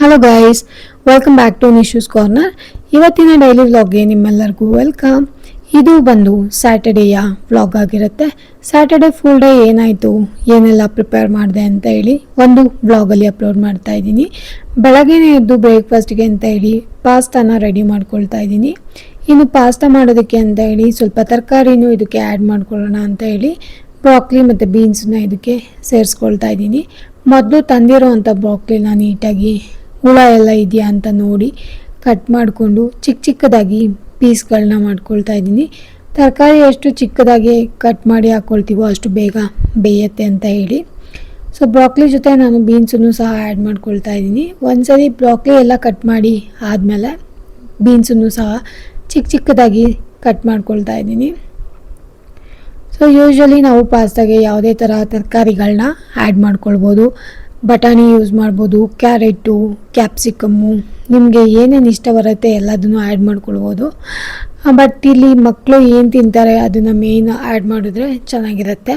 Hello guys welcome back to Nishu's corner ಇವತ್ತಿನ daily ವ್ಲಾಗ್ಗೆ ನಿಮ್ಮೆಲ್ಲರಿಗೂ ವೆಲ್ಕಮ್ ಇದು ಬಂದು ಸ್ಯಾಟರ್ಡೆಯ ವ್ಲಾಗ್ ಆಗಿರುತ್ತೆ. ಸ್ಯಾಟರ್ಡೆ ಫುಲ್ ಡೇ ಏನಾಯಿತು, ಏನೆಲ್ಲ ಪ್ರಿಪೇರ್ ಮಾಡಿದೆ ಅಂತ ಹೇಳಿ ಒಂದು ವ್ಲಾಗಲ್ಲಿ ಅಪ್ಲೋಡ್ ಮಾಡ್ತಾ ಇದ್ದೀನಿ. ಬೆಳಗ್ಗೆನೇ ಎದ್ದು ಬ್ರೇಕ್ಫಾಸ್ಟ್ಗೆ ಅಂತ ಹೇಳಿ ಪಾಸ್ತಾನ ರೆಡಿ ಮಾಡ್ಕೊಳ್ತಾ ಇದ್ದೀನಿ. ಇನ್ನು ಪಾಸ್ತಾ ಮಾಡೋದಕ್ಕೆ ಅಂತ ಹೇಳಿ ಸ್ವಲ್ಪ ತರಕಾರಿನೂ ಇದಕ್ಕೆ ಆ್ಯಡ್ ಮಾಡ್ಕೊಳ್ಳೋಣ ಅಂತ ಹೇಳಿ ಬ್ರಾಕ್ಲಿ ಮತ್ತು ಬೀನ್ಸನ್ನ ಇದಕ್ಕೆ ಸೇರಿಸ್ಕೊಳ್ತಾ ಇದ್ದೀನಿ. ಮೊದಲು ತಂದಿರೋ ಅಂಥ ಬ್ರಾಕ್ಲಿನ ನೀಟಾಗಿ ಹುಳ ಎಲ್ಲ ಇದೆಯಾ ಅಂತ ನೋಡಿ ಕಟ್ ಮಾಡಿಕೊಂಡು ಚಿಕ್ಕ ಚಿಕ್ಕದಾಗಿ ಪೀಸ್ಗಳನ್ನ ಮಾಡ್ಕೊಳ್ತಾ ಇದ್ದೀನಿ. ತರಕಾರಿ ಎಷ್ಟು ಚಿಕ್ಕದಾಗಿ ಕಟ್ ಮಾಡಿ ಹಾಕ್ಕೊಳ್ತೀವೋ ಅಷ್ಟು ಬೇಗ ಬೇಯತ್ತೆ ಅಂತ ಹೇಳಿ. ಸೊ ಬ್ರಾಕ್ಲಿ ಜೊತೆ ನಾನು ಬೀನ್ಸನ್ನು ಸಹ ಆ್ಯಡ್ ಮಾಡ್ಕೊಳ್ತಾ ಇದ್ದೀನಿ. ಒಂದ್ಸರಿ ಬ್ರಾಕ್ಲಿ ಎಲ್ಲ ಕಟ್ ಮಾಡಿ ಆದಮೇಲೆ ಬೀನ್ಸನ್ನು ಸಹ ಚಿಕ್ಕ ಚಿಕ್ಕದಾಗಿ ಕಟ್ ಮಾಡ್ಕೊಳ್ತಾ ಇದ್ದೀನಿ. ಸೊ ಯೂಶ್ವಲಿ ನಾವು ಪಾಸ್ತಾಗೆ ಯಾವುದೇ ಥರ ತರಕಾರಿಗಳನ್ನ ಆ್ಯಡ್ ಮಾಡ್ಕೊಳ್ಬೋದು. ಬಟಾಣಿ ಯೂಸ್ ಮಾಡ್ಬೋದು, ಕ್ಯಾರೆಟು, ಕ್ಯಾಪ್ಸಿಕಮ್ಮು, ನಿಮಗೆ ಏನೇನು ಇಷ್ಟ ಬರುತ್ತೆ ಎಲ್ಲದನ್ನು ಆ್ಯಡ್ ಮಾಡ್ಕೊಳ್ಬೋದು. ಬಟ್ ಇಲ್ಲಿ ಮಕ್ಕಳು ಏನು ತಿಂತಾರೆ ಅದನ್ನು ಮೇಯ್ನ್ ಆ್ಯಡ್ ಮಾಡಿದ್ರೆ ಚೆನ್ನಾಗಿರುತ್ತೆ.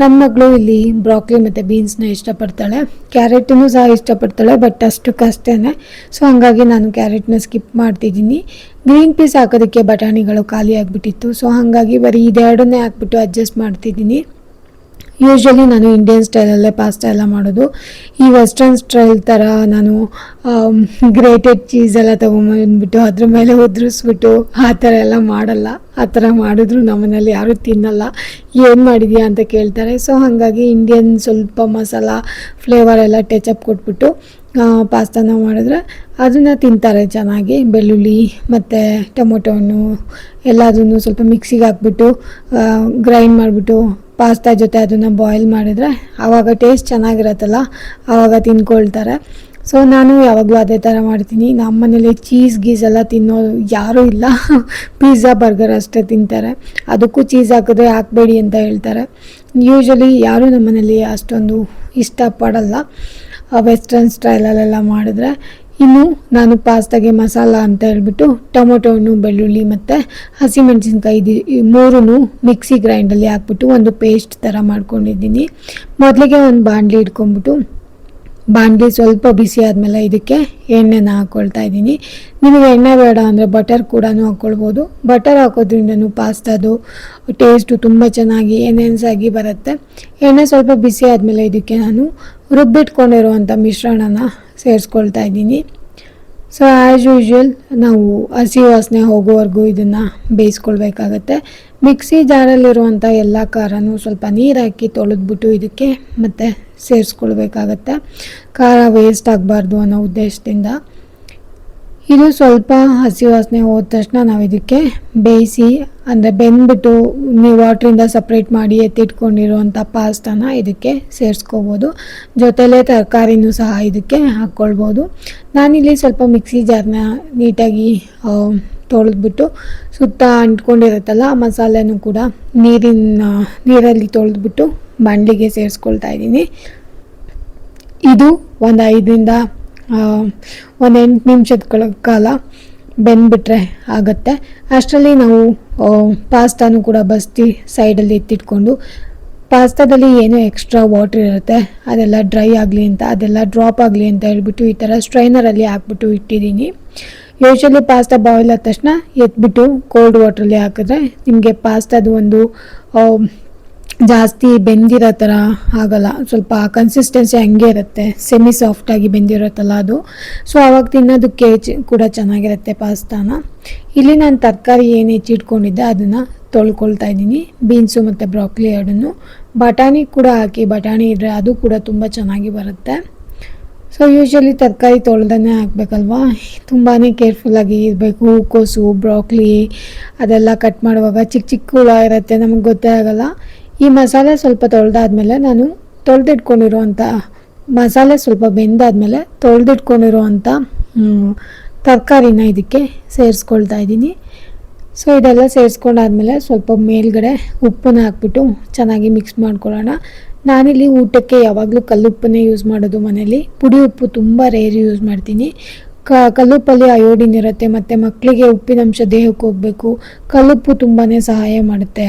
ನನ್ನ ಮಗಳು ಇಲ್ಲಿ ಬ್ರಾಕ್ಲಿ ಮತ್ತು ಬೀನ್ಸ್ನ ಇಷ್ಟಪಡ್ತಾಳೆ. ಕ್ಯಾರೆಟನ್ನು ಸಹ ಇಷ್ಟಪಡ್ತಾಳೆ ಬಟ್ ಅಷ್ಟಕ್ಕಷ್ಟೇ ಸೊ ಹಾಗಾಗಿ ನಾನು ಕ್ಯಾರೆಟ್ನ ಸ್ಕಿಪ್ ಮಾಡ್ತಿದ್ದೀನಿ. ಗ್ರೀನ್ ಪೀಸ್ ಹಾಕೋದಕ್ಕೆ ಬಟಾಣಿಗಳು ಖಾಲಿ ಆಗಿಬಿಟ್ಟಿತ್ತು. ಸೊ ಹಾಗಾಗಿ ಬರೀ ಇದೆರಡನ್ನೇ ಹಾಕ್ಬಿಟ್ಟು ಅಡ್ಜಸ್ಟ್ ಮಾಡ್ತಿದ್ದೀನಿ. ಯೂಶ್ವಲಿ ನಾನು ಇಂಡಿಯನ್ ಸ್ಟೈಲಲ್ಲೇ ಪಾಸ್ತಾ ಎಲ್ಲ ಮಾಡೋದು. ಈ ವೆಸ್ಟರ್ನ್ ಸ್ಟೈಲ್ ಥರ ನಾನು ಗ್ರೇಟೆಡ್ ಚೀಸ್ ಎಲ್ಲ ತೊಗೊಂಬಂದ್ಬಿಟ್ಟು ಅದ್ರ ಮೇಲೆ ಉದುರಿಸ್ಬಿಟ್ಟು ಆ ಥರ ಎಲ್ಲ ಮಾಡಲ್ಲ. ಆ ಥರ ಮಾಡಿದ್ರು ನಮ್ಮನೇಲಿ ಯಾರೂ ತಿನ್ನಲ್ಲ. ಏನು ಮಾಡಿದ್ಯಾ ಅಂತ ಕೇಳ್ತಾರೆ. ಸೊ ಹಾಗಾಗಿ ಇಂಡಿಯನ್ ಸ್ವಲ್ಪ ಮಸಾಲ ಫ್ಲೇವರ್ ಎಲ್ಲ ಟೆಚಪ್ ಕೊಟ್ಬಿಟ್ಟು ಪಾಸ್ತಾನ ಮಾಡಿದ್ರೆ ಅದನ್ನು ತಿಂತಾರೆ ಚೆನ್ನಾಗಿ. ಬೆಳ್ಳುಳ್ಳಿ ಮತ್ತು ಟೊಮೊಟೊ ಹಣ್ಣು ಎಲ್ಲದನ್ನು ಸ್ವಲ್ಪ ಮಿಕ್ಸಿಗೆ ಹಾಕ್ಬಿಟ್ಟು ಗ್ರೈಂಡ್ ಮಾಡಿಬಿಟ್ಟು ಪಾಸ್ತಾ ಜೊತೆ ಅದನ್ನು ಬಾಯ್ಲ್ ಮಾಡಿದರೆ ಆವಾಗ ಟೇಸ್ಟ್ ಚೆನ್ನಾಗಿರತ್ತಲ್ಲ, ಆವಾಗ ತಿನ್ಕೊಳ್ತಾರೆ. ಸೊ ನಾನು ಯಾವಾಗಲೂ ಅದೇ ಥರ ಮಾಡ್ತೀನಿ. ನಮ್ಮ ಮನೇಲಿ ಚೀಸ್ ಗೀಸ್ ಎಲ್ಲ ತಿನ್ನೋ ಯಾರೂ ಇಲ್ಲ. ಪಿಜ್ಜಾ ಬರ್ಗರ್ ಅಷ್ಟೇ ತಿಂತಾರೆ. ಅದಕ್ಕೂ ಚೀಸ್ ಹಾಕಿದ್ರೆ ಹಾಕಬೇಡಿ ಅಂತ ಹೇಳ್ತಾರೆ. ಯೂಶ್ವಲಿ ಯಾರೂ ನಮ್ಮ ಮನೇಲಿ ಅಷ್ಟೊಂದು ಇಷ್ಟಪಡಲ್ಲ. ವೆಸ್ಟರ್ನ್ ಸ್ಟೈಲಲ್ಲೆಲ್ಲ ಮಾಡಿದ್ರೆ ಇನ್ನು ನಾನು ಪಾಸ್ತಾಗೆ ಮಸಾಲ ಅಂತ ಹೇಳ್ಬಿಟ್ಟು ಟೊಮೊಟೊ ಹಣ್ಣು ಬೆಳ್ಳುಳ್ಳಿ ಮತ್ತು ಹಸಿಮೆಣಸಿನ್ಕಾಯಿ ಇದು ಮೂರೂ ಮಿಕ್ಸಿ ಗ್ರೈಂಡಲ್ಲಿ ಹಾಕ್ಬಿಟ್ಟು ಒಂದು ಪೇಸ್ಟ್ ಥರ ಮಾಡ್ಕೊಂಡಿದ್ದೀನಿ. ಮೊದಲಿಗೆ ಒಂದು ಬಾಣಲಿ ಇಟ್ಕೊಂಡ್ಬಿಟ್ಟು ಬಾಣಲಿ ಸ್ವಲ್ಪ ಬಿಸಿ ಆದಮೇಲೆ ಇದಕ್ಕೆ ಎಣ್ಣೆನ ಹಾಕ್ಕೊಳ್ತಾ ಇದ್ದೀನಿ. ನಿಮಗೆ ಎಣ್ಣೆ ಬೇಡ ಅಂದರೆ ಬಟರ್ ಕೂಡ ಹಾಕ್ಕೊಳ್ಬೋದು ಬಟರ್ ಹಾಕೋದ್ರಿಂದನೂ ಪಾಸ್ತಾದು ಟೇಸ್ಟು ತುಂಬ ಚೆನ್ನಾಗಿ ಎನೆನ್ಸಾಗಿ ಬರುತ್ತೆ. ಎಣ್ಣೆ ಸ್ವಲ್ಪ ಬಿಸಿ ಆದಮೇಲೆ ಇದಕ್ಕೆ ನಾನು ರುಬ್ಬಿಟ್ಕೊಂಡಿರುವಂಥ ಮಿಶ್ರಣನ ಸೇರಿಸ್ಕೊಳ್ತಾ ಇದ್ದೀನಿ. ಸೊ ಆ್ಯಸ್ ಯೂಶ್ವಲ್ ನಾವು ಹಸಿ ವಾಸನೆ ಹೋಗೋವರೆಗೂ ಇದನ್ನು ಬೇಯಿಸ್ಕೊಳ್ಬೇಕಾಗತ್ತೆ. ಮಿಕ್ಸಿ ಜಾರಲ್ಲಿರುವಂಥ ಎಲ್ಲ ಖಾರನೂ ಸ್ವಲ್ಪ ನೀರು ಹಾಕಿ ತೊಳೆದ್ಬಿಟ್ಟು ಇದಕ್ಕೆ ಮತ್ತು ಸೇರಿಸ್ಕೊಳ್ಬೇಕಾಗತ್ತೆ. ಖಾರ ವೇಸ್ಟ್ ಆಗಬಾರ್ದು ಅನ್ನೋ ಉದ್ದೇಶದಿಂದ. ಇದು ಸ್ವಲ್ಪ ಹಸಿ ವಾಸನೆ ಹೋದ ತಕ್ಷಣ ನಾವು ಇದಕ್ಕೆ ಬೇಯಿಸಿ, ಅಂದರೆ ಬೆಂದ್ಬಿಟ್ಟು ನೀವು ವಾಟ್ರಿಂದ ಸಪ್ರೇಟ್ ಮಾಡಿ ಎತ್ತಿಟ್ಕೊಂಡಿರುವಂಥ ಪಾಸ್ತಾನ ಇದಕ್ಕೆ ಸೇರಿಸ್ಕೋಬೋದು. ಜೊತೆಲೇ ತರಕಾರಿನೂ ಸಹ ಇದಕ್ಕೆ ಹಾಕ್ಕೊಳ್ಬೋದು ನಾನಿಲ್ಲಿ ಸ್ವಲ್ಪ ಮಿಕ್ಸಿ ಜಾರ್ನ ನೀಟಾಗಿ ತೊಳೆದ್ಬಿಟ್ಟು ಸುತ್ತ ಅಂಟ್ಕೊಂಡಿರುತ್ತಲ್ಲ, ಆ ಮಸಾಲೆನೂ ಕೂಡ ನೀರಿನ, ನೀರಲ್ಲಿ ತೊಳೆದ್ಬಿಟ್ಟು ಬಾಣಲಿಗೆ ಸೇರಿಸ್ಕೊಳ್ತಾ ಇದ್ದೀನಿ. ಇದು ಒಂದು ಐದರಿಂದ ಒಂದು ಎಂಟು ನಿಮಿಷದ ಕಾಲ ಬೆಂದ್ಬಿಟ್ರೆ ಆಗುತ್ತೆ. ಅಷ್ಟರಲ್ಲಿ ನಾವು ಪಾಸ್ತಾನು ಕೂಡ ಬಸ್ತಿ ಸೈಡಲ್ಲಿ ಎತ್ತಿಟ್ಕೊಂಡು, ಪಾಸ್ತಾದಲ್ಲಿ ಏನೋ ಎಕ್ಸ್ಟ್ರಾ ವಾಟ್ರ್ ಇರುತ್ತೆ, ಅದೆಲ್ಲ ಡ್ರೈ ಆಗಲಿ ಅಂತ, ಅದೆಲ್ಲ ಡ್ರಾಪ್ ಆಗಲಿ ಅಂತ ಹೇಳ್ಬಿಟ್ಟು ಈ ಥರ ಸ್ಟ್ರೈನರಲ್ಲಿ ಹಾಕ್ಬಿಟ್ಟು ಇಟ್ಟಿದ್ದೀನಿ. ಯೂಶಲಿ ಪಾಸ್ತಾ ಬಾಯ್ಲ್ ಆದ ತಕ್ಷಣ ಎತ್ಬಿಟ್ಟು ಕೋಲ್ಡ್ ವಾಟ್ರಲ್ಲಿ ಹಾಕಿದ್ರೆ ನಿಮಗೆ ಪಾಸ್ತಾದು ಒಂದು ಜಾಸ್ತಿ ಬೆಂದಿರೋ ಥರ ಆಗಲ್ಲ. ಸ್ವಲ್ಪ ಕನ್ಸಿಸ್ಟೆನ್ಸಿ ಹಂಗೆ ಇರುತ್ತೆ. ಸೆಮಿ ಸಾಫ್ಟಾಗಿ ಬೆಂದಿರುತ್ತಲ್ಲ ಅದು. ಸೊ ಆವಾಗ ತಿನ್ನೋದಕ್ಕೆ ಚಿ, ಕೂಡ ಚೆನ್ನಾಗಿರುತ್ತೆ ಪಾಸ್ತಾನ. ಇಲ್ಲಿ ನಾನು ತರಕಾರಿ ಏನು ಹೆಚ್ಚಿಟ್ಕೊಂಡಿದ್ದೆ ಅದನ್ನು ತೊಳ್ಕೊಳ್ತಾ ಇದ್ದೀನಿ. ಬೀನ್ಸು ಮತ್ತು ಬ್ರಾಕ್ಲಿ ಎರಡನ್ನು. ಬಟಾಣಿ ಕೂಡ ಹಾಕಿ, ಬಟಾಣಿ ಇದ್ದರೆ ಅದು ಕೂಡ ತುಂಬ ಚೆನ್ನಾಗಿ ಬರುತ್ತೆ. ಸೊ ಯೂಶ್ವಲಿ ತರಕಾರಿ ತೊಳೆದೇ ಹಾಕ್ಬೇಕಲ್ವಾ? ತುಂಬಾ ಕೇರ್ಫುಲ್ಲಾಗಿ ಇರಬೇಕು. ಹೂಕೋಸು ಬ್ರಾಕ್ಲಿ ಅದೆಲ್ಲ ಕಟ್ ಮಾಡುವಾಗ ಚಿಕ್ಕ ಚಿಕ್ಕ ಹುಳ ಇರುತ್ತೆ. ನಮಗೆ ಗೊತ್ತೇ ಆಗಲ್ಲ. ಈ ಮಸಾಲೆ ಸ್ವಲ್ಪ ತೊಳೆದಾದ್ಮೇಲೆ ನಾನು ತೊಳೆದಿಟ್ಕೊಂಡಿರುವಂಥ ಮಸಾಲೆ ಸ್ವಲ್ಪ ಬೆಂದಾದ್ಮೇಲೆ ತೊಳೆದಿಟ್ಕೊಂಡಿರುವಂಥ ತರಕಾರಿನ ಇದಕ್ಕೆ ಸೇರಿಸ್ಕೊಳ್ತಾ ಇದ್ದೀನಿ. ಸೊ ಇದೆಲ್ಲ ಸೇರಿಸ್ಕೊಂಡಾದ್ಮೇಲೆ ಸ್ವಲ್ಪ ಮೇಲ್ಗಡೆ ಉಪ್ಪನ್ನ ಹಾಕ್ಬಿಟ್ಟು ಚೆನ್ನಾಗಿ ಮಿಕ್ಸ್ ಮಾಡ್ಕೊಳ್ಳೋಣ. ನಾನಿಲ್ಲಿ ಊಟಕ್ಕೆ ಯಾವಾಗಲೂ ಕಲ್ಲುಪ್ಪನ್ನೇ ಯೂಸ್ ಮಾಡೋದು ಮನೇಲಿ ಪುಡಿ ಉಪ್ಪು ತುಂಬ ರೇರ್ ಯೂಸ್ ಮಾಡ್ತೀನಿ. ಕ, ಕಲ್ಲುಪ್ಪಲ್ಲಿ ಅಯೋಡಿನ್ ಇರುತ್ತೆ, ಮತ್ತು ಮಕ್ಕಳಿಗೆ ಉಪ್ಪಿನಂಶ ದೇಹಕ್ಕೆ ಹೋಗಬೇಕು. ಕಲ್ಲುಪ್ಪು ತುಂಬಾ ಸಹಾಯ ಮಾಡುತ್ತೆ.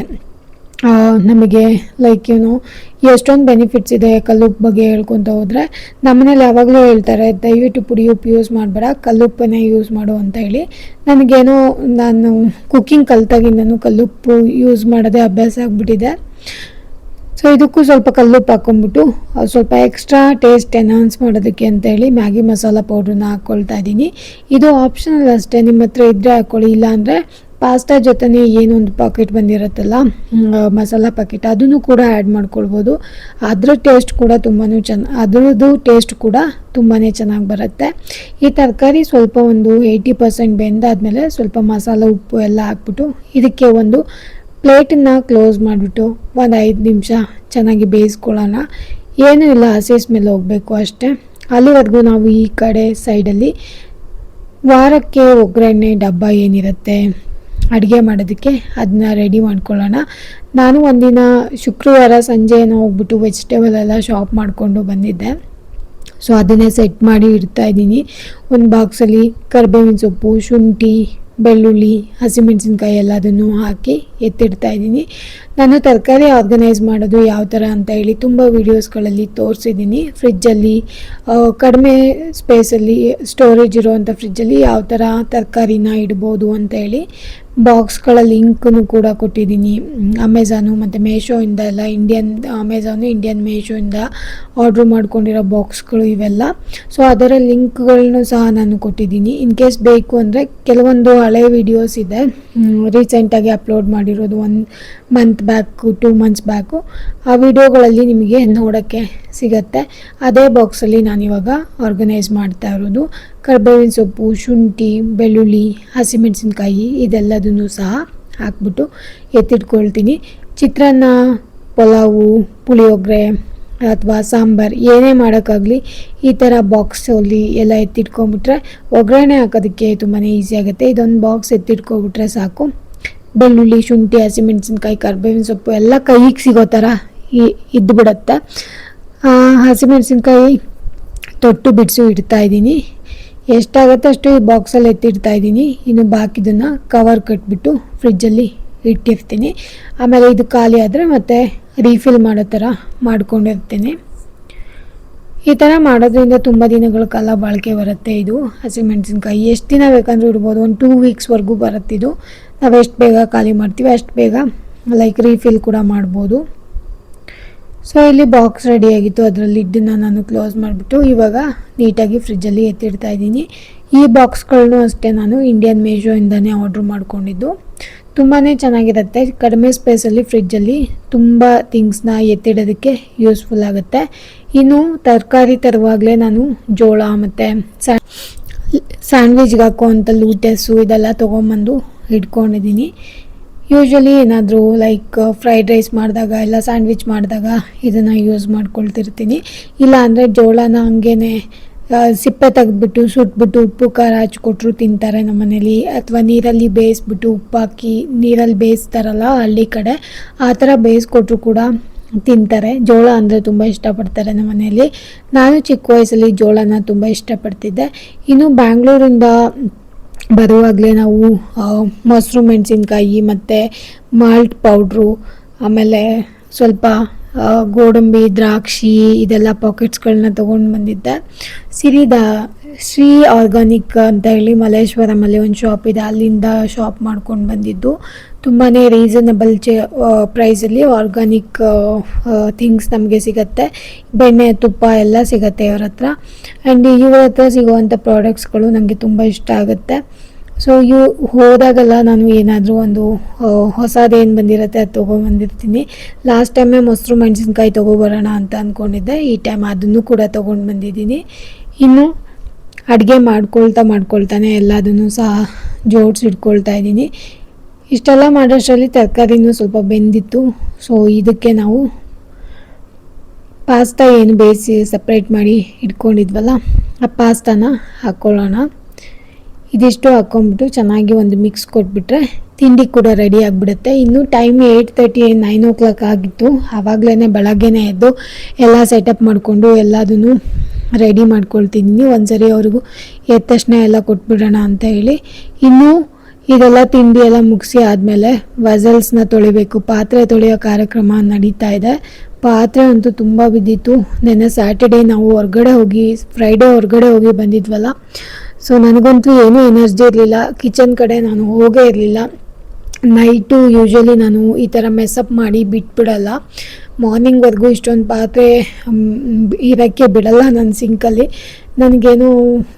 ನಮಗೆ ಲೈಕ್ ಏನು ಎಷ್ಟೊಂದು ಬೆನಿಫಿಟ್ಸ್ ಇದೆ ಕಲ್ಲುಪ್ಪು ಬಗ್ಗೆ ಹೇಳ್ಕೊತ ಹೋದರೆ ನಮ್ಮನೇಲಿ ಯಾವಾಗಲೂ ಹೇಳ್ತಾರೆ, ದಯವಿಟ್ಟು ಪುಡಿ ಉಪ್ಪು ಯೂಸ್ ಮಾಡಬೇಡ, ಕಲ್ಲುಪ್ಪನ್ನೇ ಯೂಸ್ ಮಾಡು ಅಂತ ಹೇಳಿ. ನನಗೇನೋ ನಾನು ಕುಕ್ಕಿಂಗ್ ಕಲ್ತಾಗಿಂದನೂ ಕಲ್ಲುಪ್ಪು ಯೂಸ್ ಮಾಡೋದೇ ಅಭ್ಯಾಸ ಆಗಿಬಿಟ್ಟಿದೆ. ಸೊ ಇದಕ್ಕೂ ಸ್ವಲ್ಪ ಕಲ್ಲುಪ್ಪು ಹಾಕ್ಕೊಂಬಿಟ್ಟು ಸ್ವಲ್ಪ ಎಕ್ಸ್ಟ್ರಾ ಟೇಸ್ಟ್ ಎನ್ಹಾನ್ಸ್ ಮಾಡೋದಕ್ಕೆ ಅಂತ ಹೇಳಿ ಮ್ಯಾಗಿ ಮಸಾಲ ಪೌಡ್ರನ್ನ ಹಾಕ್ಕೊಳ್ತಾ ಇದ್ದೀನಿ. ಇದು ಆಪ್ಷನಲ್ ಅಷ್ಟೇ ನಿಮ್ಮ ಹತ್ರ ಇದ್ದರೆ ಹಾಕ್ಕೊಳ್ಳಿ ಇಲ್ಲಾಂದರೆ ಪಾಸ್ತಾ ಜೊತೆನೇ ಏನೊಂದು ಪಾಕೆಟ್ ಬಂದಿರುತ್ತಲ್ಲ ಮಸಾಲ ಪಾಕೆಟ್ ಅದನ್ನು ಕೂಡ ಆ್ಯಡ್ ಮಾಡ್ಕೊಳ್ಬೋದು. ಅದ್ರ ಟೇಸ್ಟ್ ಕೂಡ ತುಂಬಾ ಚೆನ್ನ ಅದರದ್ದು ಟೇಸ್ಟ್ ಕೂಡ ತುಂಬಾ ಚೆನ್ನಾಗಿ ಬರುತ್ತೆ. ಈ ತರಕಾರಿ ಸ್ವಲ್ಪ ಒಂದು ಏಯ್ಟಿ ಪರ್ಸೆಂಟ್ ಬೆಂದಾದಮೇಲೆ ಸ್ವಲ್ಪ ಮಸಾಲ, ಉಪ್ಪು ಎಲ್ಲ ಹಾಕ್ಬಿಟ್ಟು ಇದಕ್ಕೆ ಒಂದು ಪ್ಲೇಟನ್ನು ಕ್ಲೋಸ್ ಮಾಡಿಬಿಟ್ಟು ಒಂದು ಐದು ನಿಮಿಷ ಚೆನ್ನಾಗಿ ಬೇಯಿಸ್ಕೊಳ್ಳೋಣ. ಏನೂ ಇಲ್ಲ, ಹಸಿ ಸ್ಮೆಲ್ ಹೋಗಬೇಕು ಅಷ್ಟೇ. ಅಲ್ಲಿವರೆಗೂ ನಾವು ಈ ಕಡೆ ಸೈಡಲ್ಲಿ ವಾರಕ್ಕೆ ಒಗ್ಗರಣೆ, ಡಬ್ಬ ಏನಿರುತ್ತೆ ಅಡುಗೆ ಮಾಡೋದಕ್ಕೆ ಅದನ್ನ ರೆಡಿ ಮಾಡ್ಕೊಳ್ಳೋಣ. ನಾನು ಒಂದಿನ ಶುಕ್ರವಾರ ಸಂಜೆ ಏನೋ ಹೋಗ್ಬಿಟ್ಟು ವೆಜಿಟೇಬಲ್ ಎಲ್ಲ ಶಾಪ್ ಮಾಡಿಕೊಂಡು ಬಂದಿದ್ದೆ. ಸೊ ಅದನ್ನೇ ಸೆಟ್ ಮಾಡಿ ಇಡ್ತಾ ಇದ್ದೀನಿ. ಒಂದು ಬಾಕ್ಸಲ್ಲಿ ಕರ್ಬೇವಿನ ಸೊಪ್ಪು, ಶುಂಠಿ, ಬೆಳ್ಳುಳ್ಳಿ, ಹಸಿಮೆಣಸಿನ್ಕಾಯಿ ಎಲ್ಲದನ್ನು ಹಾಕಿ ಎತ್ತಿಡ್ತಾ ಇದ್ದೀನಿ. ನಾನು ತರಕಾರಿ ಆರ್ಗನೈಸ್ ಮಾಡೋದು ಯಾವ ಥರ ಅಂತ ಹೇಳಿ ತುಂಬ ವೀಡಿಯೋಸ್ಗಳಲ್ಲಿ ತೋರಿಸಿದ್ದೀನಿ. ಫ್ರಿಜ್ಜಲ್ಲಿ ಕಡಿಮೆ ಸ್ಪೇಸಲ್ಲಿ ಸ್ಟೋರೇಜ್ ಇರುವಂಥ ಫ್ರಿಜ್ಜಲ್ಲಿ ಯಾವ ಥರ ತರಕಾರಿನ ಇಡ್ಬೋದು ಅಂತ ಹೇಳಿ ಬಾಕ್ಸ್ಗಳ ಲಿಂಕನ್ನು ಕೂಡ ಕೊಟ್ಟಿದ್ದೀನಿ. ಅಮೆಝಾನು ಮತ್ತು ಮೇಶೋಯಿಂದ ಎಲ್ಲ ಇಂಡಿಯನ್ ಅಮೆಝಾನು ಇಂಡಿಯನ್ ಮೇಶೋಯಿಂದ ಆರ್ಡ್ರ್ ಮಾಡ್ಕೊಂಡಿರೋ ಬಾಕ್ಸ್ಗಳು ಇವೆಲ್ಲ. ಸೊ, ಅದರ ಲಿಂಕ್ಗಳನ್ನು ಸಹ ನಾನು ಕೊಟ್ಟಿದ್ದೀನಿ. ಇನ್ ಕೇಸ್ ಬೇಕು ಅಂದರೆ ಕೆಲವೊಂದು ಹಳೆ ವಿಡಿಯೋಸ್ ಇದೆ. ರೀಸೆಂಟಾಗಿ ಅಪ್ಲೋಡ್ ಮಾಡಿರೋದು one month back two months back ಆ ವಿಡಿಯೋಗಳಲ್ಲಿ ನಿಮಗೆ ನೋಡೋಕ್ಕೆ ಸಿಗತ್ತೆ. ಅದೇ ಬಾಕ್ಸಲ್ಲಿ ನಾನಿವಾಗ ಆರ್ಗನೈಸ್ ಮಾಡ್ತಾ ಇರೋದು. ಕರ್ಬೇವಿನ ಸೊಪ್ಪು ಶುಂಠಿ ಬೆಳ್ಳುಳ್ಳಿ ಹಸಿಮೆಣಸಿನ್ಕಾಯಿ ಇದೆಲ್ಲದನ್ನು ಸಹ ಹಾಕ್ಬಿಟ್ಟು ಎತ್ತಿಟ್ಕೊಳ್ತೀನಿ. ಚಿತ್ರಾನ್ನ ಪಲಾವು ಪುಳಿಯೋಗರೆ ಅಥವಾ ಸಾಂಬಾರ್ ಏನೇ ಮಾಡೋಕ್ಕಾಗಲಿ ಈ ಥರ ಬಾಕ್ಸಲ್ಲಿ ಎಲ್ಲ ಎತ್ತಿಟ್ಕೊಂಬಿಟ್ರೆ ಒಗ್ಗರಣೆ ಹಾಕೋದಕ್ಕೆ ತುಂಬಾ ಈಸಿ ಆಗುತ್ತೆ. ಇದೊಂದು ಬಾಕ್ಸ್ ಎತ್ತಿಟ್ಕೊಬಿಟ್ರೆ ಸಾಕು. ಬೆಳ್ಳುಳ್ಳಿ ಶುಂಠಿ ಹಸಿಮೆಣಸಿನ್ಕಾಯಿ ಕರ್ಬೇವಿನ ಸೊಪ್ಪು ಎಲ್ಲ ಕೈಗೆ ಸಿಗೋ ಥರ ಇ- ಇದ್ದು ಬಿಡುತ್ತೆ ಆ, ಹಸಿಮೆಣಸಿನ್ಕಾಯಿ ತೊಟ್ಟು ಬಿಡಿಸು ಇಡ್ತಾ ಇದ್ದೀನಿ. ಎಷ್ಟಾಗುತ್ತೆ ಅಷ್ಟು ಈ ಬಾಕ್ಸಲ್ಲಿ ಎತ್ತಿಡ್ತಾ ಇದ್ದೀನಿ. ಇನ್ನು ಬಾಕಿದನ್ನು ಕವರ್ ಕಟ್ಬಿಟ್ಟು ಫ್ರಿಜ್ಜಲ್ಲಿ ಇಟ್ಟಿರ್ತೀನಿ. ಆಮೇಲೆ ಇದು ಖಾಲಿ ಆದರೆ ಮತ್ತೆ ರೀಫಿಲ್ ಮಾಡೋ ಥರ ಮಾಡ್ಕೊಂಡಿರ್ತೀನಿ. ಈ ಥರ ಮಾಡೋದ್ರಿಂದ ತುಂಬ ದಿನಗಳ ಕಾಲ ಬಾಳಿಕೆ ಬರುತ್ತೆ ಇದು ಹಸಿಮೆಣಸಿನ್ಕಾಯಿ. ಎಷ್ಟು ದಿನ ಬೇಕಂದ್ರೂ ಇಡ್ಬೋದು. ಒಂದು ಟೂ ವೀಕ್ಸ್ವರೆಗೂ ಬರುತ್ತೆ ಇದು. ನಾವು ಎಷ್ಟು ಬೇಗ ಖಾಲಿ ಮಾಡ್ತೀವಿ ಅಷ್ಟು ಬೇಗ ಲೈಕ್ ರೀಫಿಲ್ ಕೂಡ ಮಾಡ್ಬೋದು. ಸೊ ಇಲ್ಲಿ ಬಾಕ್ಸ್ ರೆಡಿ ಆಗಿತ್ತು. ಅದರಲ್ಲಿ ಇದ್ದನ್ನು ನಾನು ಕ್ಲೋಸ್ ಮಾಡಿಬಿಟ್ಟು ಇವಾಗ ನೀಟಾಗಿ ಫ್ರಿಜ್ಜಲ್ಲಿ ಎತ್ತಿಡ್ತಾ ಇದ್ದೀನಿ. ಈ ಬಾಕ್ಸ್ಗಳನ್ನೂ ಅಷ್ಟೇ ನಾನು ಇಂಡಿಯನ್ ಮೇಜೋಯಿಂದನೇ ಆರ್ಡ್ರ್ ಮಾಡ್ಕೊಂಡಿದ್ದು. ತುಂಬಾ ಚೆನ್ನಾಗಿರುತ್ತೆ. ಕಡಿಮೆ ಸ್ಪೇಸಲ್ಲಿ ಫ್ರಿಜ್ಜಲ್ಲಿ ತುಂಬ ಥಿಂಗ್ಸ್ನ ಎತ್ತಿಡೋದಕ್ಕೆ ಯೂಸ್ಫುಲ್ ಆಗುತ್ತೆ. ಇನ್ನು ತರಕಾರಿ ತರುವಾಗಲೇ ನಾನು ಜೋಳ ಮತ್ತು ಸ್ಯಾ ಸ್ಯಾಂಡ್ವಿಚ್ಗೆ ಹಾಕೋವಂಥ ಲೂಟೆಸ್ಸು ಇದೆಲ್ಲ ತೊಗೊಂಬಂದು ಇಟ್ಕೊಂಡಿದ್ದೀನಿ. ಯೂಶ್ವಲಿ ಏನಾದರೂ ಲೈಕ್ ಫ್ರೈಡ್ ರೈಸ್ ಮಾಡಿದಾಗ ಇಲ್ಲ ಸ್ಯಾಂಡ್ವಿಚ್ ಮಾಡಿದಾಗ ಇದನ್ನು ಯೂಸ್ ಮಾಡ್ಕೊಳ್ತಿರ್ತೀನಿ. ಇಲ್ಲ ಅಂದರೆ ಜೋಳನ ಹಂಗೇ ಸಿಪ್ಪೆ ತೆಗೆದ್ಬಿಟ್ಟು, ಸುಟ್ಬಿಟ್ಟು ಉಪ್ಪು, ಖಾರ ಹಚ್ಕೊಟ್ರು ತಿಂತಾರೆ ನಮ್ಮ ಮನೇಲಿ. ಅಥವಾ ನೀರಲ್ಲಿ ಬೇಯಿಸ್ಬಿಟ್ಟು ಉಪ್ಪು ಹಾಕಿ, ನೀರಲ್ಲಿ ಬೇಯಿಸ್ತಾರಲ್ಲ ಹಳ್ಳಿ ಕಡೆ, ಆ ಥರ ಬೇಯಿಸ್ಕೊಟ್ರು ಕೂಡ ತಿಂತಾರೆ. ಜೋಳ ಅಂದರೆ ತುಂಬ ಇಷ್ಟಪಡ್ತಾರೆ ನಮ್ಮ ಮನೆಯಲ್ಲಿ ನಾನು ಚಿಕ್ಕ ವಯಸ್ಸಲ್ಲಿ ಜೋಳನ ತುಂಬ ಇಷ್ಟಪಡ್ತಿದ್ದೆ. ಇನ್ನು ಬ್ಯಾಂಗ್ಳೂರಿಂದ ಬರುವಾಗಲೇ ನಾವು ಮೊಸರು ಮೆಣಸಿನ್ಕಾಯಿ ಮತ್ತು ಮಾಲ್ಟ್ ಪೌಡ್ರು, ಆಮೇಲೆ ಸ್ವಲ್ಪ ಗೋಡಂಬಿ, ದ್ರಾಕ್ಷಿ ಇದೆಲ್ಲ ಪಾಕೆಟ್ಸ್ಗಳನ್ನ ತೊಗೊಂಡು ಬಂದಿದ್ದೆ. ಸಿರಿದ, ಶ್ರೀ ಆರ್ಗಾನಿಕ್ ಅಂತ ಹೇಳಿ ಮಲ್ಲೇಶ್ವರಮಲ್ಲಿ ಒಂದು ಶಾಪ್ ಇದೆ. ಅಲ್ಲಿಂದ ಶಾಪ್ ಮಾಡ್ಕೊಂಡು ಬಂದಿದ್ದು. ತುಂಬಾ ರೀಸನಬಲ್ ಚೆ ಪ್ರೈಸಲ್ಲಿ ಆರ್ಗಾನಿಕ್ ಥಿಂಗ್ಸ್ ನಮಗೆ ಸಿಗುತ್ತೆ. ಬೆಣ್ಣೆ, ತುಪ್ಪ ಎಲ್ಲ ಸಿಗುತ್ತೆ ಇವ್ರ ಹತ್ರ. ಆ್ಯಂಡ್ ಇವ್ರ ಹತ್ರ ಸಿಗುವಂಥ ಪ್ರಾಡಕ್ಟ್ಸ್ಗಳು ನನಗೆ ತುಂಬ ಇಷ್ಟ ಆಗುತ್ತೆ. ಸೊ ಇವು ಹೋದಾಗೆಲ್ಲ ನಾನು ಏನಾದರೂ ಒಂದು ಹೊಸದೇನು ಬಂದಿರುತ್ತೆ ಅದು ತೊಗೊಂಬಂದಿರ್ತೀನಿ. ಲಾಸ್ಟ್ ಟೈಮೇ ಮೊಸರು ಮೆಣಸಿನ್ಕಾಯಿ ತೊಗೊಬರೋಣ ಅಂತ ಅಂದ್ಕೊಂಡಿದ್ದೆ ಈ ಟೈಮ್ ಅದನ್ನು ಕೂಡ ತೊಗೊಂಡು ಬಂದಿದ್ದೀನಿ ಇನ್ನು ಅಡುಗೆ ಮಾಡ್ಕೊಳ್ತಾ ಮಾಡ್ಕೊಳ್ತಾನೆ ಎಲ್ಲದನ್ನು ಸಹ ಜೋಡಿಸಿಟ್ಕೊಳ್ತಾ ಇದ್ದೀನಿ. ಇಷ್ಟೆಲ್ಲ ಮಾಡೋಷ್ಟರಲ್ಲಿ ತರಕಾರಿನೂ ಸ್ವಲ್ಪ ಬೆಂದಿತ್ತು. ಸೊ ಇದಕ್ಕೆ ನಾವು ಪಾಸ್ತಾ ಏನು ಬೇಯಿಸಿ ಸಪ್ರೇಟ್ ಮಾಡಿ ಇಟ್ಕೊಂಡಿದ್ವಲ್ಲ, ಆ ಪಾಸ್ತಾನ ಹಾಕ್ಕೊಳ್ಳೋಣ ಇದಿಷ್ಟು ಹಾಕ್ಕೊಂಬಿಟ್ಟು ಚೆನ್ನಾಗಿ ಒಂದು ಮಿಕ್ಸ್ ಕೊಟ್ಬಿಟ್ರೆ ತಿಂಡಿ ಕೂಡ ರೆಡಿ ಆಗಿಬಿಡುತ್ತೆ. ಇನ್ನು time eight thirty nine o'clock ಆಗಿತ್ತು. ಆವಾಗಲೇ ಬೆಳಗ್ಗೆನೇ ಎದ್ದು ಎಲ್ಲ ಸೆಟಪ್ ಮಾಡಿಕೊಂಡು ಎಲ್ಲದನ್ನು ರೆಡಿ ಮಾಡ್ಕೊಳ್ತಿದ್ದೀನಿ. ಒಂದ್ಸರಿ ಅವ್ರಿಗೂ ಎದ್ದ ತಕ್ಷಣ ಎಲ್ಲ ಕೊಟ್ಬಿಡೋಣ ಅಂತ ಹೇಳಿ. ಇನ್ನು ಇದೆಲ್ಲ ತಿಂಡಿ ಎಲ್ಲ ಮುಗಿಸಿ ಆದಮೇಲೆ ವಜಲ್ಸ್ನ ತೊಳಿಬೇಕು. ಪಾತ್ರೆ ತೊಳೆಯೋ ಕಾರ್ಯಕ್ರಮ ನಡೀತಾ ಇದೆ. ಪಾತ್ರೆ ಅಂತೂ ತುಂಬ ಬಿದ್ದಿತ್ತು. ನೆನ್ನೆ ಸ್ಯಾಟರ್ಡೇ ನಾವು ಹೊರಗಡೆ ಹೋಗಿ ಫ್ರೈಡೇ ಹೊರಗಡೆ ಹೋಗಿ ಬಂದಿದ್ವಲ್ಲ. ಸೊ ನನಗಂತೂ ಏನೂ ಎನರ್ಜಿ ಇರಲಿಲ್ಲ. ಕಿಚನ್ ಕಡೆ ನಾನು ಹೋಗೇ ಇರಲಿಲ್ಲ. ನೈಟು ಯೂಶ್ವಲಿ ನಾನು ಈ ಥರ ಮೆಸಪ್ ಮಾಡಿ ಬಿಟ್ಬಿಡಲ್ಲ. ಮಾರ್ನಿಂಗ್ವರೆಗೂ ಇಷ್ಟೊಂದು ಪಾತ್ರೆ ಇರೋಕ್ಕೆ ಬಿಡಲ್ಲ ನನ್ನ ಸಿಂಕಲ್ಲಿ. ನನಗೇನು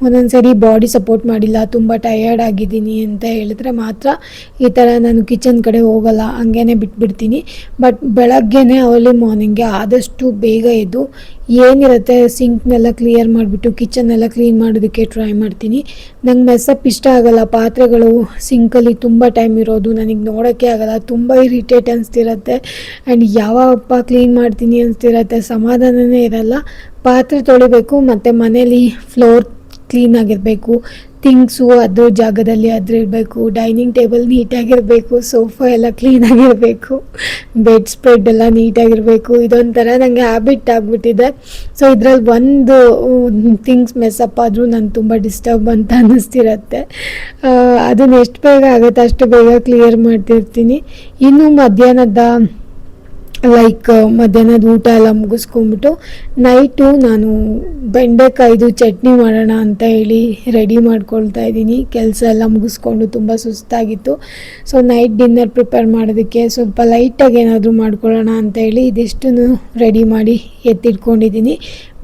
ಒಂದೊಂದು ಸರಿ ಬಾಡಿ ಸಪೋರ್ಟ್ ಮಾಡಿಲ್ಲ, ತುಂಬ ಟಯರ್ಡ್ ಆಗಿದ್ದೀನಿ ಅಂತ ಹೇಳಿದ್ರೆ ಮಾತ್ರ ಈ ಥರ ನಾನು ಕಿಚನ್ ಕಡೆ ಹೋಗಲ್ಲ ಹಂಗೇ ಬಿಟ್ಬಿಡ್ತೀನಿ. ಬಟ್ ಬೆಳಗ್ಗೆನೇ ಅವಳಿ ಮಾರ್ನಿಂಗ್ಗೆ ಆದಷ್ಟು ಬೇಗ ಎದ್ದು ಏನಿರುತ್ತೆ ಸಿಂಕ್ನೆಲ್ಲ ಕ್ಲಿಯರ್ ಮಾಡಿಬಿಟ್ಟು ಕಿಚನ್ನೆಲ್ಲ ಕ್ಲೀನ್ ಮಾಡೋದಕ್ಕೆ ಟ್ರೈ ಮಾಡ್ತೀನಿ. ನಂಗೆ ಮೆಸ್ಸಪ್ ಇಷ್ಟ ಆಗಲ್ಲ, ಪಾತ್ರೆಗಳು ಸಿಂಕಲ್ಲಿ ತುಂಬ ಟೈಮ್ ಇರೋದು, ನನಗೆ ನೋಡೋಕ್ಕೆ ಆಗಲ್ಲ, ತುಂಬ ಇರಿಟೇಟ್ ಅನಿಸ್ತಿರತ್ತೆ. ಆ್ಯಂಡ್ ಯಾವಪ್ಪ ಕ್ಲೀನ್ ಮಾಡ್ತೀನಿ ಅನಿಸ್ತಿರತ್ತೆ ಸಮಾಧಾನನೇ ಇರಲ್ಲ. ಪಾತ್ರೆ ತೊಳಿಬೇಕು, ಮತ್ತು ಮನೇಲಿ ಫ್ಲೋರ್ ಕ್ಲೀನಾಗಿರಬೇಕು ಥಿಂಗ್ಸು ಅದ್ರ ಜಾಗದಲ್ಲಿ ಅದ್ರ ಇರಬೇಕು. ಡೈನಿಂಗ್ ಟೇಬಲ್ ನೀಟಾಗಿರಬೇಕು ಸೋಫಾ ಎಲ್ಲ ಕ್ಲೀನಾಗಿರಬೇಕು ಬೆಡ್ ಸ್ಪ್ರೆಡ್ ಎಲ್ಲ ನೀಟಾಗಿರಬೇಕು ಇದೊಂಥರ ನನಗೆ ಹ್ಯಾಬಿಟ್ ಆಗಿಬಿಟ್ಟಿದೆ. ಸೊ ಇದರಲ್ಲಿ ಒಂದು ಥಿಂಗ್ಸ್ ಮೆಸ್ಸಪ್ ಆದರೂ ನಾನು ತುಂಬ ಡಿಸ್ಟರ್ಬ್ ಅಂತ ಅನ್ನಿಸ್ತಿರತ್ತೆ. ಅದನ್ನು ಎಷ್ಟು ಬೇಗ ಆಗುತ್ತೆ ಅಷ್ಟು ಬೇಗ ಕ್ಲಿಯರ್ ಮಾಡ್ತಿರ್ತೀನಿ. ಇನ್ನು ಮಧ್ಯಾಹ್ನದ ಲೈಕ್ ಮಧ್ಯಾಹ್ನದ ಊಟ ಎಲ್ಲ ಮುಗಿಸ್ಕೊಂಬಿಟ್ಟು ನೈಟು ನಾನು ಬೆಂಡೆಕಾಯ್ದು ಚಟ್ನಿ ಮಾಡೋಣ ಅಂತ ಹೇಳಿ ರೆಡಿ ಮಾಡ್ಕೊಳ್ತಾ ಇದ್ದೀನಿ. ಕೆಲಸ ಎಲ್ಲ ಮುಗಿಸ್ಕೊಂಡು ತುಂಬ ಸುಸ್ತಾಗಿತ್ತು. ಸೊ ನೈಟ್ ಡಿನ್ನರ್ ಪ್ರಿಪೇರ್ ಮಾಡೋದಕ್ಕೆ ಸ್ವಲ್ಪ ಲೈಟಾಗಿ ಏನಾದರೂ ಮಾಡ್ಕೊಳ್ಳೋಣ ಅಂತ ಹೇಳಿ ಇದಿಷ್ಟನ್ನು ರೆಡಿ ಮಾಡಿ ಎತ್ತಿಟ್ಕೊಂಡಿದ್ದೀನಿ.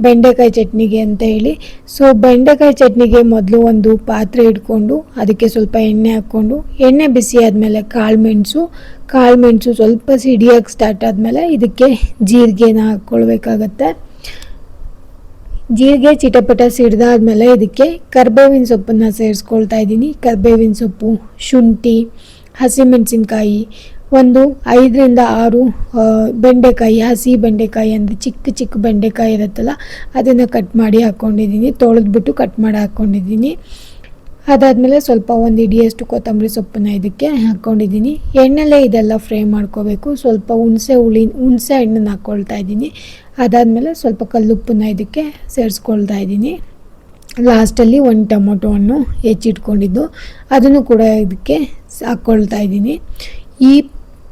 ಬೆಂಡೆಕಾಯಿ ಚಟ್ನಿಗೆ ಅಂತ ಹೇಳಿ. ಸೊ ಬೆಂಡೆಕಾಯಿ ಚಟ್ನಿಗೆ ಮೊದಲು ಒಂದು ಪಾತ್ರೆ ಇಟ್ಕೊಂಡು ಅದಕ್ಕೆ ಸ್ವಲ್ಪ ಎಣ್ಣೆ ಹಾಕ್ಕೊಂಡು ಎಣ್ಣೆ ಬಿಸಿ ಆದಮೇಲೆ ಕಾಳು ಮೆಣಸು ಕಾಳು ಮೆಣಸು ಸ್ವಲ್ಪ ಸಿಡಿಯೋಕ್ಕೆ ಸ್ಟಾರ್ಟ್ ಆದಮೇಲೆ ಇದಕ್ಕೆ ಜೀರಿಗೆನ ಹಾಕ್ಕೊಳ್ಬೇಕಾಗತ್ತೆ. ಜೀರಿಗೆ ಚಿಟಪಟ ಸಿಡ್ದಾದ್ಮೇಲೆ ಇದಕ್ಕೆ ಕರ್ಬೇವಿನ ಸೊಪ್ಪನ್ನು ಸೇರಿಸ್ಕೊಳ್ತಾ ಇದ್ದೀನಿ. ಕರ್ಬೇವಿನ ಸೊಪ್ಪು, ಶುಂಠಿ, ಹಸಿಮೆಣಸಿನ್ಕಾಯಿ, ಒಂದು ಐದರಿಂದ ಆರು ಬೆಂಡೆಕಾಯಿ, ಹಸಿ ಬೆಂಡೆಕಾಯಿ ಅಂದರೆ ಚಿಕ್ಕ ಚಿಕ್ಕ ಬೆಂಡೆಕಾಯಿ ಇರುತ್ತಲ್ಲ, ಅದನ್ನು ಕಟ್ ಮಾಡಿ ಹಾಕ್ಕೊಂಡಿದ್ದೀನಿ ತೊಳೆದ್ಬಿಟ್ಟು ಕಟ್ ಮಾಡಿ ಹಾಕ್ಕೊಂಡಿದ್ದೀನಿ ಅದಾದಮೇಲೆ ಸ್ವಲ್ಪ ಒಂದು ಇಡಿಯಷ್ಟು ಕೊತ್ತಂಬರಿ ಸೊಪ್ಪನ್ನ ಇದಕ್ಕೆ ಹಾಕ್ಕೊಂಡಿದ್ದೀನಿ ಎಣ್ಣೆಲೆ ಇದೆಲ್ಲ ಫ್ರೈ ಮಾಡ್ಕೋಬೇಕು. ಸ್ವಲ್ಪ ಹುಣಸೆ ಹುಳಿ, ಹುಣಸೆ ಹಣ್ಣನ್ನು ಹಾಕ್ಕೊಳ್ತಾ ಇದ್ದೀನಿ. ಅದಾದಮೇಲೆ ಸ್ವಲ್ಪ ಕಲ್ಲುಪ್ಪನ್ನ ಇದಕ್ಕೆ ಸೇರಿಸ್ಕೊಳ್ತಾ ಇದ್ದೀನಿ. ಲಾಸ್ಟಲ್ಲಿ ಒಂದು ಟೊಮೊಟೊ ಹಣ್ಣು ಹೆಚ್ಚಿಟ್ಕೊಂಡಿದ್ದು. ಅದನ್ನು ಕೂಡ ಇದಕ್ಕೆ ಹಾಕ್ಕೊಳ್ತಾ ಇದ್ದೀನಿ. ಈ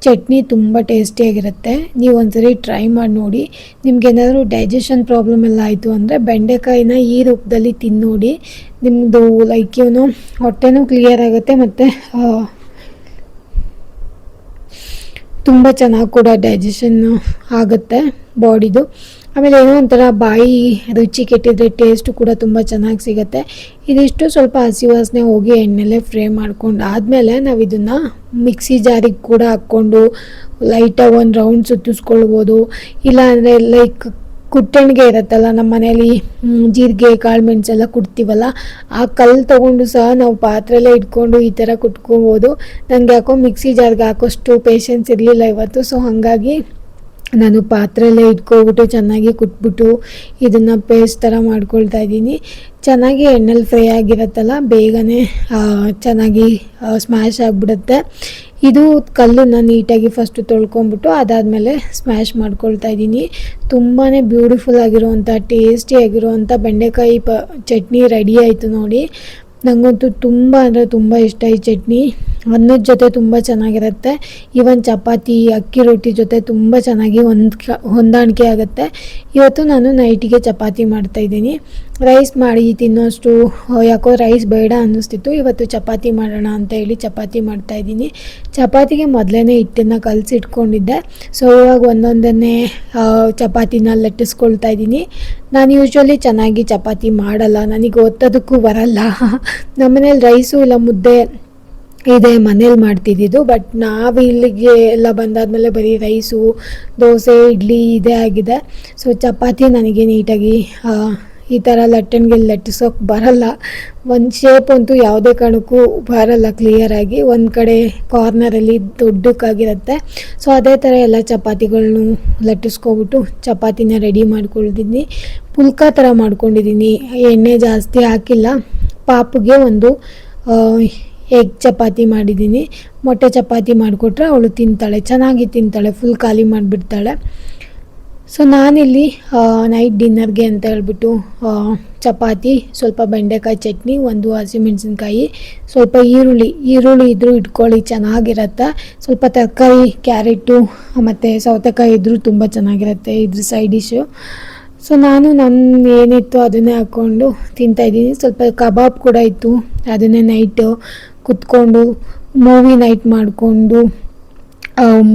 ಚಟ್ನಿ ತುಂಬ ಟೇಸ್ಟಿಯಾಗಿರುತ್ತೆ ನೀವು ಒಂದ್ಸರಿ ಟ್ರೈ ಮಾಡಿ ನೋಡಿ. ನಿಮ್ಗೇನಾದರೂ ಡೈಜೆಷನ್ ಪ್ರಾಬ್ಲಮ್ ಎಲ್ಲ ಆಯಿತು ಅಂದರೆ ಬೆಂಡೆಕಾಯಿನ ಈ ರೂಪದಲ್ಲಿ ತಿನ್ನೋಡಿ. ನಿಮ್ಮದು ಲೈಕ್ ಏನು ಹೊಟ್ಟೆನೂ ಕ್ಲಿಯರ್ ಆಗುತ್ತೆ ಮತ್ತು ತುಂಬ ಚೆನ್ನಾಗಿ ಕೂಡ ಡೈಜೆಷನ್ ಆಗುತ್ತೆ ಬಾಡಿದು ಆಮೇಲೆ ಏನೋ ಒಂಥರ ಬಾಯಿ ರುಚಿ ಕೆಟ್ಟಿದ್ರೆ ಟೇಸ್ಟು ಕೂಡ ತುಂಬ ಚೆನ್ನಾಗಿ ಸಿಗುತ್ತೆ. ಇದಿಷ್ಟು ಸ್ವಲ್ಪ ಹಸಿ ವಾಸನೆ ಹೋಗಿ ಎಣ್ಣೆಲೆ ಫ್ರೈ ಮಾಡ್ಕೊಂಡು ಆದಮೇಲೆ ನಾವು ಇದನ್ನು ಮಿಕ್ಸಿ ಜಾರಿಗೆ ಕೂಡ ಹಾಕ್ಕೊಂಡು ಲೈಟಾಗಿ ಒಂದು ರೌಂಡ್ ಸುತ್ತಿಸ್ಕೊಳ್ಬೋದು. ಇಲ್ಲಾಂದರೆ ಲೈಕ್ ಕುಟ್ಟಣಿಗೆ ಇರುತ್ತಲ್ಲ ನಮ್ಮ ಮನೇಲಿ ಜೀರಿಗೆ, ಕಾಳು ಮೆಣಸೆಲ್ಲ ಕುಡ್ತೀವಲ್ಲ ಆ ಕಲ್ಲು ತೊಗೊಂಡು ಸಹ ನಾವು ಪಾತ್ರೆಲ್ಲೇ ಇಟ್ಕೊಂಡು ಈ ಥರ ಕುಟ್ಕೊಬೋದು. ನನಗೆ ಯಾಕೋ ಮಿಕ್ಸಿ ಜಾರ್ಗೆ ಹಾಕೋಷ್ಟು ಪೇಷನ್ಸ್ ಇರಲಿಲ್ಲ ಇವತ್ತು ಸೊ ಹಾಗಾಗಿ ನಾನು ಪಾತ್ರೆಯಲ್ಲೇ ಇಟ್ಕೊಬಿಟ್ಟು ಚೆನ್ನಾಗಿ ಕುಟ್ಬಿಟ್ಟು ಇದನ್ನು ಪೇಸ್ಟ್ ಥರ ಮಾಡ್ಕೊಳ್ತಾ ಇದ್ದೀನಿ. ಚೆನ್ನಾಗಿ ಎಣ್ಣೆಲಿ ಫ್ರೈ ಆಗಿರುತ್ತಲ್ಲ, ಬೇಗನೆ ಚೆನ್ನಾಗಿ ಸ್ಮ್ಯಾಶ್ ಆಗಿಬಿಡುತ್ತೆ. ಇದು ಕಲ್ಲನ್ನು ನೀಟಾಗಿ ಫಸ್ಟು ತೊಳ್ಕೊಂಬಿಟ್ಟು ಅದಾದಮೇಲೆ ಸ್ಮ್ಯಾಶ್ ಮಾಡ್ಕೊಳ್ತಾ ಇದ್ದೀನಿ. ತುಂಬಾ ಬ್ಯೂಟಿಫುಲ್ ಆಗಿರುವಂಥ ಟೇಸ್ಟಿಯಾಗಿರುವಂಥ ಬೆಂಡೆಕಾಯಿ ಪ, ಚಟ್ನಿ ರೆಡಿ ಆಯಿತು ನೋಡಿ. ನನಗಂತೂ ತುಂಬ ಅಂದರೆ ತುಂಬ ಇಷ್ಟ ಈ ಚಟ್ನಿ. ಅನ್ನದ ಜೊತೆ ತುಂಬ ಚೆನ್ನಾಗಿರುತ್ತೆ. ಈವನ್ ಚಪಾತಿ, ಅಕ್ಕಿ ರೊಟ್ಟಿ ಜೊತೆ ತುಂಬ ಚೆನ್ನಾಗಿ ಹೊಂದ್ಕ, ಹೊಂದಾಣಿಕೆ ಆಗುತ್ತೆ. ಇವತ್ತು ನಾನು ನೈಟಿಗೆ ಚಪಾತಿ ಮಾಡ್ತಾಯಿದ್ದೀನಿ ರೈಸ್ ಮಾಡಿ ತಿನ್ನೋಷ್ಟು ಯಾಕೋ ರೈಸ್ ಬೇಡ ಅನ್ನಿಸ್ತಿತ್ತು. ಇವತ್ತು ಚಪಾತಿ ಮಾಡೋಣ ಅಂತ ಹೇಳಿ ಚಪಾತಿ ಮಾಡ್ತಾಯಿದ್ದೀನಿ ಚಪಾತಿಗೆ ಮೊದಲೇ ಹಿಟ್ಟನ್ನು ಕಲಸಿಟ್ಕೊಂಡಿದ್ದೆ. ಸೊ ಇವಾಗ ಒಂದೊಂದನ್ನೇ ಚಪಾತಿನ ಲಟ್ಟಿಸ್ಕೊಳ್ತಾ ಇದ್ದೀನಿ. ನಾನು ಯೂಶ್ವಲಿ ಚೆನ್ನಾಗಿ ಚಪಾತಿ ಮಾಡಲ್ಲ. ನನಗೆ ಒತ್ತೋದಕ್ಕೂ ಬರಲ್ಲ. ನಮ್ಮನೇಲಿ ರೈಸು ಇಲ್ಲ, ಮುದ್ದೆ ಇದೆ ಮನೇಲಿ ಮಾಡ್ತಿದ್ದಿದ್ದು. ಬಟ್ ನಾವು ಇಲ್ಲಿಗೆ ಎಲ್ಲ ಬಂದಾದಮೇಲೆ ಬರೀ ರೈಸು, ದೋಸೆ, ಇಡ್ಲಿ ಇದೇ ಆಗಿದೆ. ಸೊ ಚಪಾತಿ ನನಗೆ ನೀಟಾಗಿ ಈ ಥರ ಲಟ್ಟಣಿಗೆ ಲಟ್ಟಿಸೋಕೆ ಬರಲ್ಲ. ಒಂದು ಶೇಪ್ ಅಂತೂ ಯಾವುದೇ ಕಾರಣಕ್ಕೂ ಬರಲ್ಲ ಕ್ಲಿಯರಾಗಿ ಒಂದು ಕಡೆ ಕಾರ್ನರಲ್ಲಿ ದೊಡ್ಡಕ್ಕಾಗಿರುತ್ತೆ. ಸೊ ಅದೇ ಥರ ಎಲ್ಲ ಚಪಾತಿಗಳನ್ನೂ ಲಟ್ಟಿಸ್ಕೊಬಿಟ್ಟು ಚಪಾತಿನ ರೆಡಿ ಮಾಡ್ಕೊಳ್ತಿದ್ದೀನಿ ಪುಲ್ಕ ಥರ ಮಾಡ್ಕೊಂಡಿದ್ದೀನಿ ಎಣ್ಣೆ ಜಾಸ್ತಿ ಹಾಕಿಲ್ಲ. ಪಾಪುಗೆ ಒಂದು ಎಗ್ ಚಪಾತಿ ಮಾಡಿದ್ದೀನಿ ಮೊಟ್ಟೆ ಚಪಾತಿ ಮಾಡಿಕೊಟ್ರೆ ಅವಳು ತಿಂತಾಳೆ. ಚೆನ್ನಾಗಿ ತಿಂತಾಳೆ. ಫುಲ್ ಖಾಲಿ ಮಾಡಿಬಿಡ್ತಾಳೆ. ಸೊ ನಾನಿಲ್ಲಿ ನೈಟ್ ಡಿನ್ನರ್ಗೆ ಅಂತ ಹೇಳ್ಬಿಟ್ಟು ಚಪಾತಿ, ಸ್ವಲ್ಪ ಬೆಂಡೆಕಾಯಿ ಚಟ್ನಿ, ಒಂದು ಹಸಿಮೆಣಸಿನ್ಕಾಯಿ ಸ್ವಲ್ಪ ಈರುಳ್ಳಿ. ಈರುಳ್ಳಿ ಇದ್ದರೂ ಇಟ್ಕೊಳ್ಳಿ, ಚೆನ್ನಾಗಿರುತ್ತೆ. ಸ್ವಲ್ಪ ತರಕಾರಿ, ಕ್ಯಾರೆಟು, ಮತ್ತು ಸೌತೆಕಾಯಿ ಇದ್ದರೂ ತುಂಬ ಚೆನ್ನಾಗಿರುತ್ತೆ ಇದ್ರ ಸೈಡ್ ಡಿಶು ಸೊ ನಾನು ನನ್ನ ಏನಿತ್ತು ಅದನ್ನೇ ಹಾಕ್ಕೊಂಡು ತಿಂತಾಯಿದ್ದೀನಿ ಸ್ವಲ್ಪ ಕಬಾಬ್ ಕೂಡ ಇತ್ತು. ಅದನ್ನೇ ನೈಟು ಕುತ್ಕೊಂಡು ಮೂವಿ ನೈಟ್ ಮಾಡಿಕೊಂಡು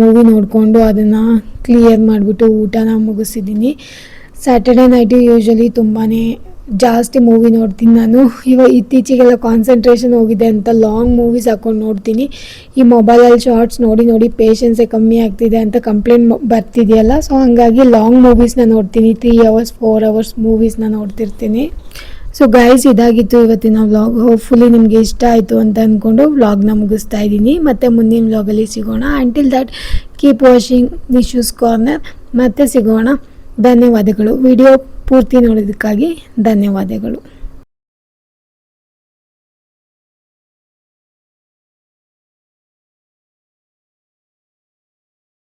ಮೂವಿ ನೋಡಿಕೊಂಡು ಅದನ್ನು ಕ್ಲಿಯರ್ ಮಾಡಿಬಿಟ್ಟು ಊಟನ ಮುಗಿಸಿದ್ದೀನಿ. ಸ್ಯಾಟರ್ಡೆ ನೈಟು ಯೂಶ್ವಲಿ ತುಂಬಾ ಜಾಸ್ತಿ ಮೂವಿ ನೋಡ್ತೀನಿ ನಾನು. ಇವಾಗ ಇತ್ತೀಚೆಗೆಲ್ಲ ಕಾನ್ಸಂಟ್ರೇಷನ್ ಹೋಗಿದೆ ಅಂತ ಲಾಂಗ್ ಮೂವೀಸ್ ಹಾಕೊಂಡು ನೋಡ್ತೀನಿ. ಈ ಮೊಬೈಲಲ್ಲಿ ಶಾರ್ಟ್ಸ್ ನೋಡಿ ನೋಡಿ ಪೇಷನ್ಸೇ ಕಮ್ಮಿ ಆಗ್ತಿದೆ ಅಂತ ಕಂಪ್ಲೇಂಟ್ ಬರ್ತಿದೆಯಲ್ಲ? ಸೊ ಹಾಗಾಗಿ ಲಾಂಗ್ ಮೂವೀಸ್ನ ನೋಡ್ತೀನಿ. ತ್ರೀ ಅವರ್ಸ್ ಫೋರ್ ಅವರ್ಸ್ ಮೂವೀಸ್ನ ನೋಡ್ತಿರ್ತೀನಿ. ಸೊ ಗೈಸ್ ಇದಾಗಿತ್ತು ಇವತ್ತಿನ ವ್ಲಾಗ್ ಹೋಪ್ಫುಲಿ ನಿಮಗೆ ಇಷ್ಟ ಆಯಿತು ಅಂತ ಅಂದ್ಕೊಂಡು ವ್ಲಾಗ್ನ ಮುಗಿಸ್ತಾ ಇದ್ದೀನಿ. ಮತ್ತು ಮುಂದಿನ ವ್ಲಾಗಲ್ಲಿ ಸಿಗೋಣ. Until that keep watching Nishu's corner ಮತ್ತೆ ಸಿಗೋಣ. ಧನ್ಯವಾದಗಳು. ವಿಡಿಯೋ ಪೂರ್ತಿ ನೋಡೋದಕ್ಕಾಗಿ ಧನ್ಯವಾದಗಳು.